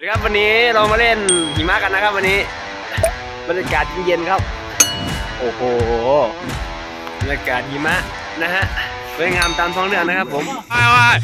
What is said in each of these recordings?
สวัสดีครับวันนี้เรามาเล่นหิมะกันนะครับ วันนี้บรรยากาศเย็นๆครับ โอ้โหบรรยากาศหิมะนะฮะสวยงามตามท้องเรื่องนะครับผมว้ายว้าย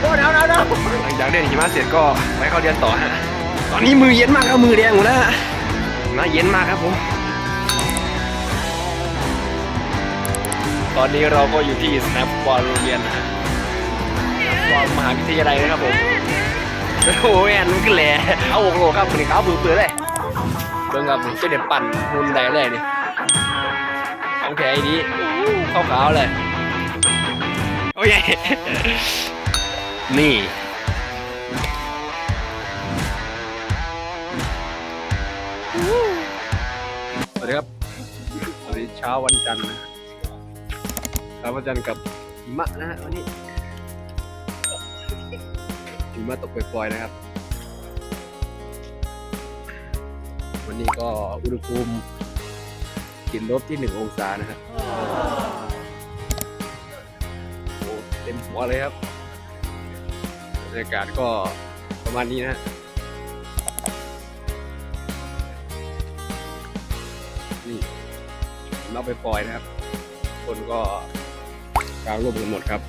โอ้เดี๋ยวเดี๋ยวเดี๋ยวหลังจากเล่นหิมะเสร็จก็ไปเข้าเรียนต่อฮะตอนนี้มือเย็นมากครับมือแดงหมดแล้วฮะมะเย็นมากครับผม ตอนนี้เราก็อยู่ที่สนามฟุตบอลโรงเรียนนะฮะ มหาวิทยาลัยนะครับผมโอ้โหแอนมันก็แหล่เอาโอ้โหครับคนนี้เขาปื้อๆเลยเบิ่งครับเจะเด็ดปั่นหุ่นใดเลยนี่ของแท้อีนี้ขาวๆเลยโอ้ยนี่สวัสดีครับวันนี้เช้าวันจันทร์นะเช้าวันจันทร์กับหิมะนะฮะวันนี้ หิมะตกปล่อยๆนะครับ วันนี้ก็อุณหภูมิติดลบที่หนึ่งองศานะครับโอ้เต็มหัวเลยครับบรรยากาศก็ประมาณนี้นะฮะนี่เราไปปล่อยนะครับ คนก็กลางร่มกันหมดครับ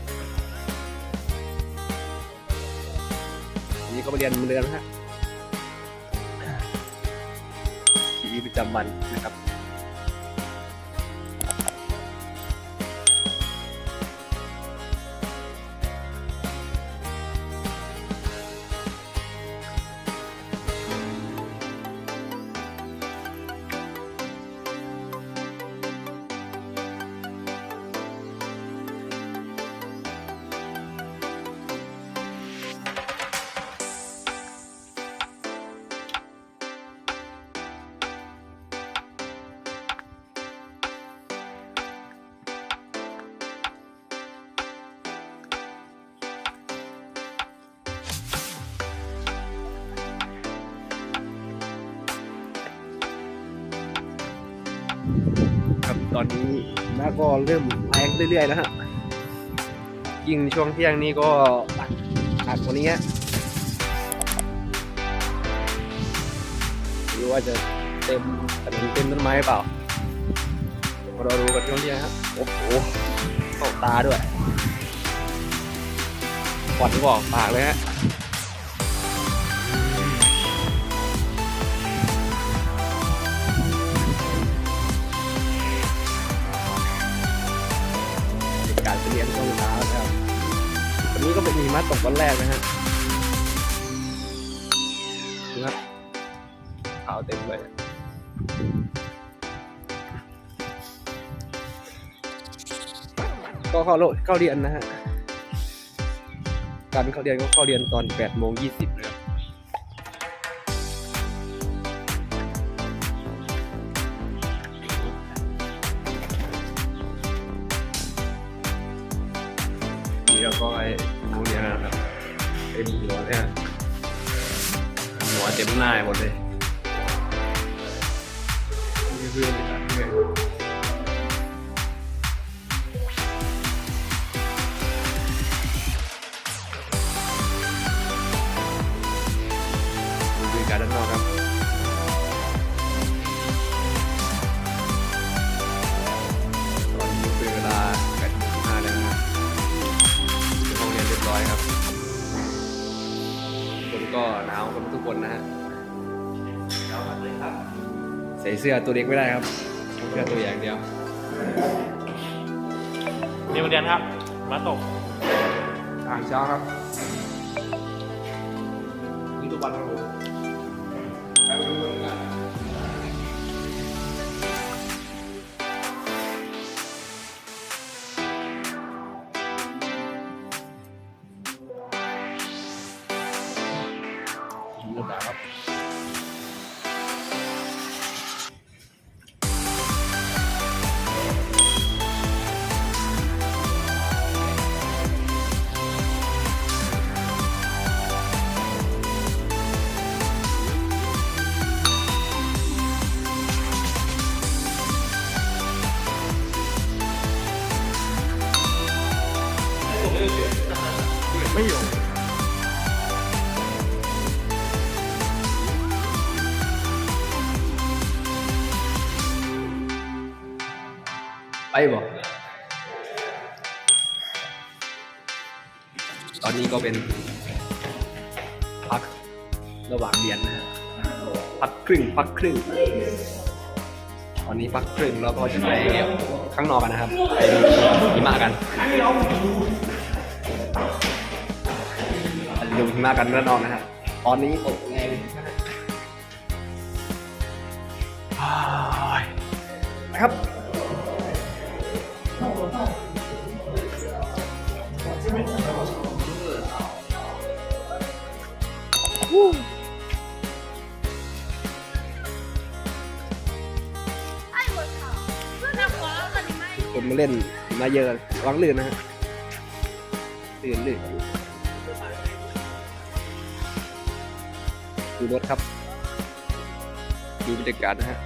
นี้ก็มาเรียนเหมือนเดิมนะฮะชีวิตประจำวันนะครับ ครับตอนนี้น้าก็เริ่มแรงเรื่อยๆแล้วฮะยิ่งช่วงเที่ยงนี้ก็อัดกว่านี้ฮะรู้ว่าจะเต็มถนนเต็มต้นไม้หรือเปล่าเราดูกันช่วงเที่ยงครับโอ้โหเข้าตาด้วยควันก็ออกปากเลยฮะ นี้ก็เป็นหิมะตกวันแรกนะฮะดูครับขาวเต็มเลยก็เข้าโลเข้าเรียนนะฮะการเข้าเรียนก็เข้าเรียนตอน8โมง20นะครับ ต็มหัวเนี่ยหัวเต็มหน้าหมดเลยนี่คือเป็นการเรียน ส่เสื้อตัวเล็กไม่ได้ครับต้องเสื้อตัวอย่างเดียวนิวเดียนครับ มาตกอ่างเช้าครับนี่ทุกวันครับผม บ่ตอนนี้ก็เป็นพักระหว่างเรียนนะฮะพักครึ่งพักครึ่ง ตอนนี้พักครึ่งแล้วก็จะไปข้างนอกกันนะครับ ไปดูหิมะกันไปดูหิมะกันด้านนอกนะฮะตอนนี้ตกแรงครับ คนมาเล่นมาเยอะวางลื่นนะฮะลื่นลื่นดูรถครับ ดูบรรยากาศนะฮะ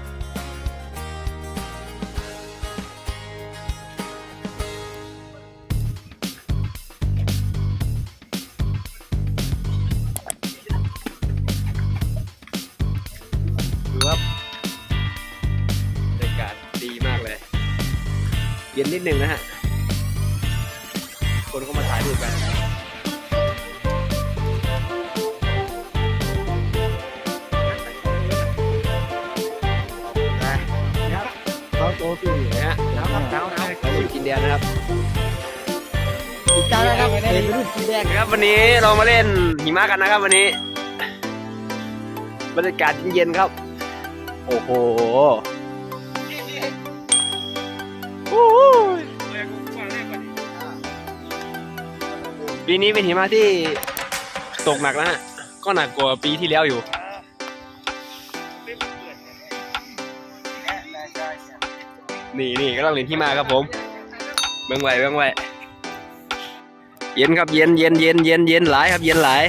นิดนึงนะฮะ คนก็มาถ่ายรูปกันเขาโตขึ้นนะฮะหนาวครับหนาวนาวเราอยู่กินเดียนะครับอีกจานะครับเป็นรูปสีแดงครับวันนี้เรามาเล่นหิมะกันนะครับวันนี้ บรรยากาศเย็นๆครับ โอ้โห ปีนี้เป็นหิมะที่ตกหนักนะฮะก็หนักกว่าปีที่แล้วอยู่ นี่นี่ก็ต้องเล่นที่มาครับผม เบิ่งไว้เบิ่งไว้เย็นครับเย็นเย็นเย็นเย็นเย็นหลายครับเย็นหลาย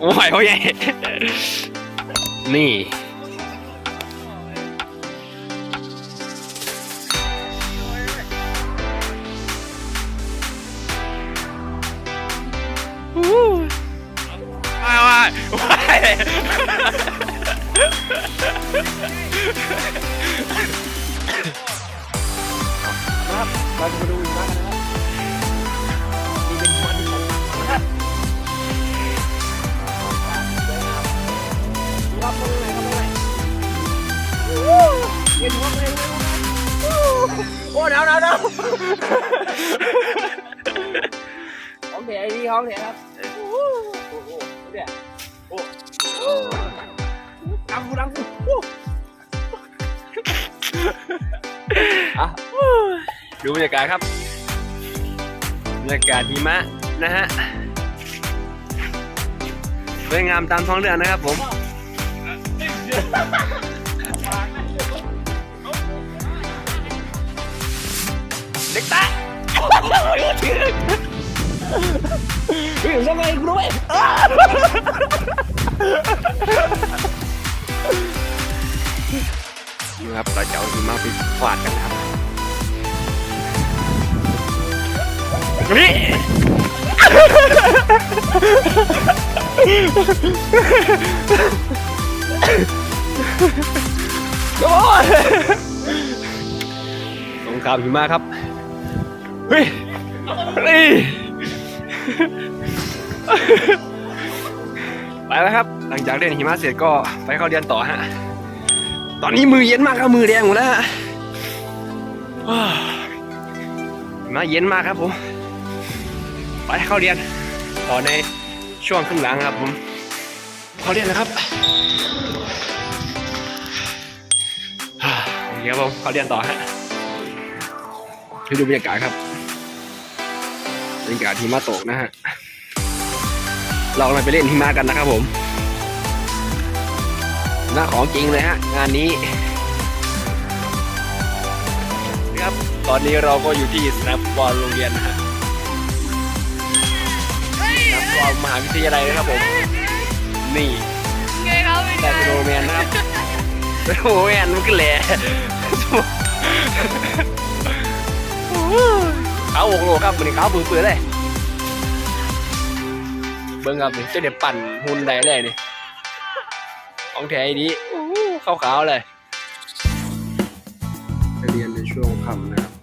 โอ้ยโอ้ยนี่ ครับเป็นไงครับเป็นไงเย็นครับเป็นไงโอ้หนาวหนาวหนาวของแถดีของแถครับโอ้โหโอ้โหเนี่ยโอ้ดังกูดังกูอะดูบรรยากาศครับบรรยากาศหิมะนะฮะสวยงามตามท้องเรื่องนะครับผม เด็กตาโอ้ยถึงเฮ้ยทำไมกูรู้ไหมนี่ครับเราจะเอาหิมะไปฟาดกันครับนี่ โอ้ยสงครามหิมะครับ เฮ้ยนี่ไปแล้วครับ หลังจากเล่นหิมะเสร็จก็ไปเข้าเรียนต่อฮะ ตอนนี้มือเย็นมากครับมือแดงหมดแล้วฮะมาเย็นมากครับผม ไปเข้าเรียนต่อในช่วงครึ่งหลังครับผมเข้าเรียนแล้วครับ ครับผมเขาเรียนต่อฮะให้ดูบรรยากาศครับบรรยากาศที่มาตกนะฮะเรากำลังไปเล่นที่มากันนะครับผมหน้าของจริงเลยฮะงานนี้ครับตอนนี้เราก็อยู่ที่สนามบอลโรงเรียนนะฮะสนามบอลมหาวิทยาลัยนะครับผมนี่แต่เป็นโรแมนนะครับโรแมนมันก็แหล ขาวโอกโลครับมันนี้ขาวปื้อๆเลยเบิ่งครับนี่เจะเด็ดปั่นหุ่นใดเลยนี่ของแท้ดีขาวขาวๆเลยเรียนในช่วงคำนะครับ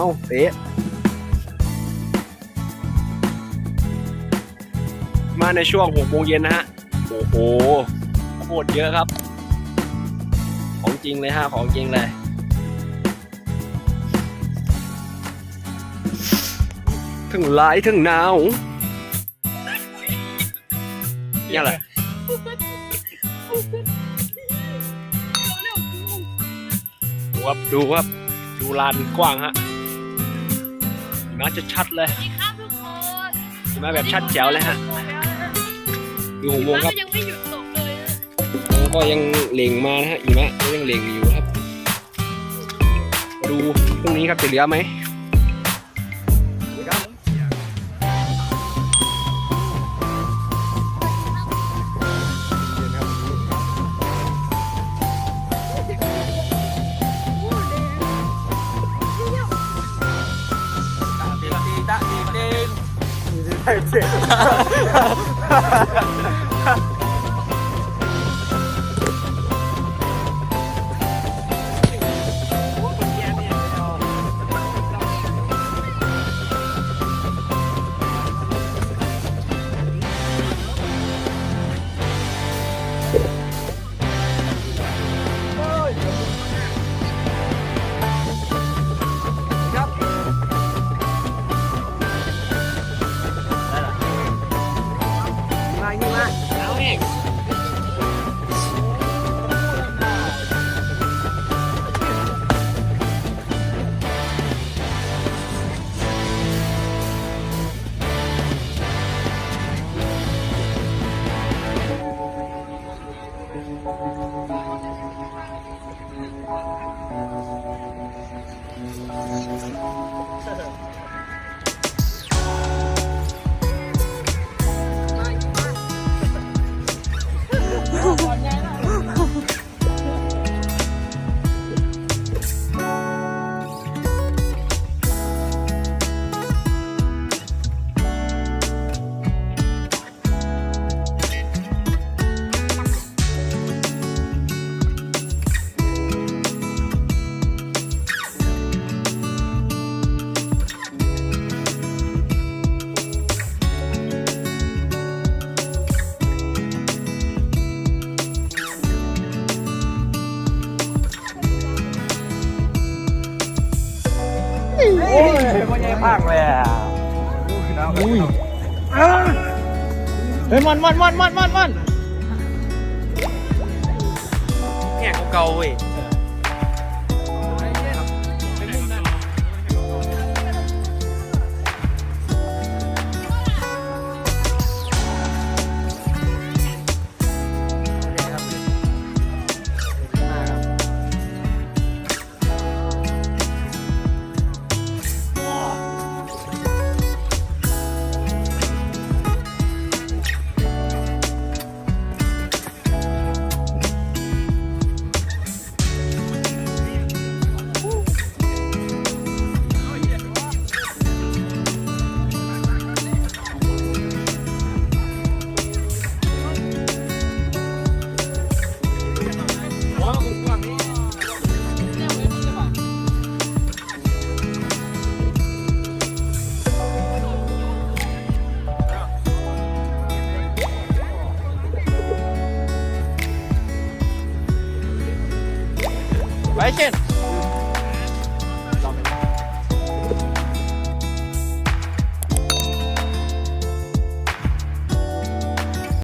เอ้าเตะมาในช่วงหกโมงเย็นนะฮะ โอ้โห โคตรเยอะครับ ของจริงเลยฮะ ของจริงเลยถึงร้ายถึงหนาวยังไงดูครับ ดูครับ ดูลานกว้างฮะ มาจะชัดเลยสวัสดีครับทุกคนมาแบบชัดแจ๋วเลยฮะดูหงวงครับยังไม่หยุดตกเลยก็ยังเหล่งมานะฮะอีมะก็ยังเหล่งอยู่ครับ ดูพรุ่งนี้ครับจะเหลือไหม มา โอ้ยไม่ใช่พังเลยอะอุ้ยเฮ้ยมันมันมันมันมันมันแก่เก่าเว้ย